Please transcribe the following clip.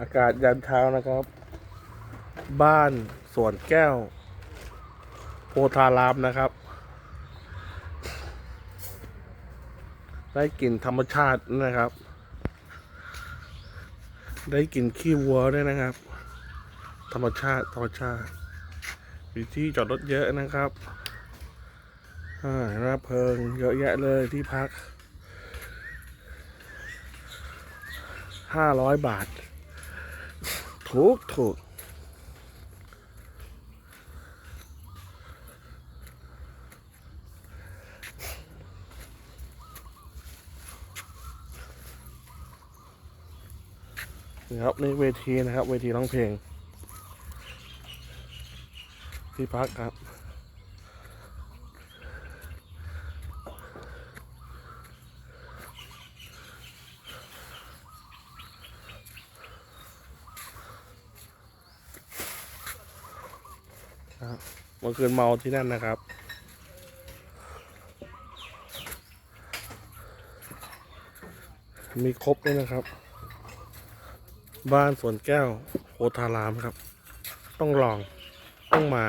อากาศยันเช้านะครับ บ้านสวนแก้ว โพธารามนะครับ ได้กลิ่นธรรมชาตินะครับ ได้กลิ่นขี้วัวด้วยนะครับ ธรรมชาติธรรมชาติมีที่จอดรถเยอะนะครับอ่าระเพลิงเยอะแยะเลยที่พักห้าร้อยบาท ถูกถูกนะครับในเวทีนะครับ เวทีร้องเพลง ที่พักครับ ครับเมื่อคืนเมาที่นั่นนะครับ มีครบด้วยนะครับ บ้านสวนแก้วโพธารามครับ ต้องลองต้องมา